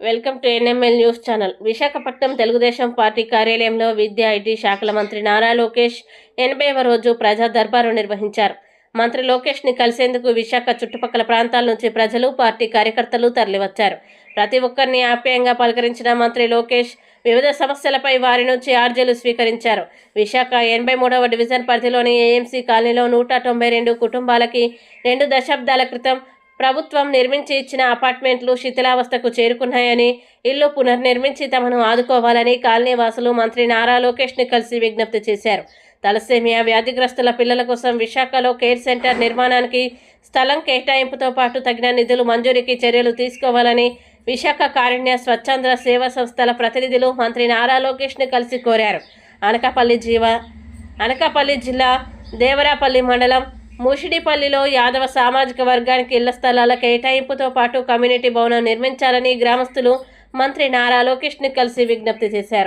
Welcome to NML news channel. Visakhapatnam Telugu Desam party కార్యాలయంలో విద్యా IT శాఖల మంత్రి నారా లోకేష్ ఎనభైవ రోజు ప్రజా దర్బారు నిర్వహించారు. మంత్రి లోకేష్ని కలిసేందుకు విశాఖ చుట్టుపక్కల ప్రాంతాల నుంచి ప్రజలు పార్టీ కార్యకర్తలు తరలివచ్చారు. ప్రతి ఒక్కరిని ఆప్యాయంగా పలకరించిన మంత్రి లోకేష్ వివిధ సమస్యలపై వారి నుంచి ఆర్జీలు స్వీకరించారు. విశాఖ ఎనభై మూడవ డివిజన్ పరిధిలోని ఏఎంసీ కాలనీలో నూట తొంభై రెండు కుటుంబాలకి రెండు దశాబ్దాల క్రితం ప్రభుత్వం నిర్మించి ఇచ్చిన అపార్ట్మెంట్లు శిథిలావస్థకు చేరుకున్నాయని ఇల్లు పునర్నిర్మించి తమను ఆదుకోవాలని కాలనీ వాసులు మంత్రి నారా లోకేష్ని కలిసి విజ్ఞప్తి చేశారు. తలసేమియా వ్యాధిగ్రస్తుల పిల్లల కోసం విశాఖలో కేర్ సెంటర్ నిర్మాణానికి స్థలం కేటాయింపుతో పాటు తగిన నిధులు మంజూరీకి చర్యలు తీసుకోవాలని విశాఖ కారుణ్య స్వచ్ఛంద సేవా సంస్థల ప్రతినిధులు మంత్రి నారా లోకేష్ని కలిసి కోరారు. అనకాపల్లి జీవ అనకాపల్లి జిల్లా దేవరాపల్లి మండలం మూషిడిపల్లిలో యాదవ సామాజిక వర్గానికి ఇళ్ళ స్థలాల కేటాయింపుతో పాటు కమ్యూనిటీ భవనం నిర్మించాలని గ్రామస్తులు మంత్రి నారా లోకేష్ను కలిసి విజ్ఞప్తి చేశారు.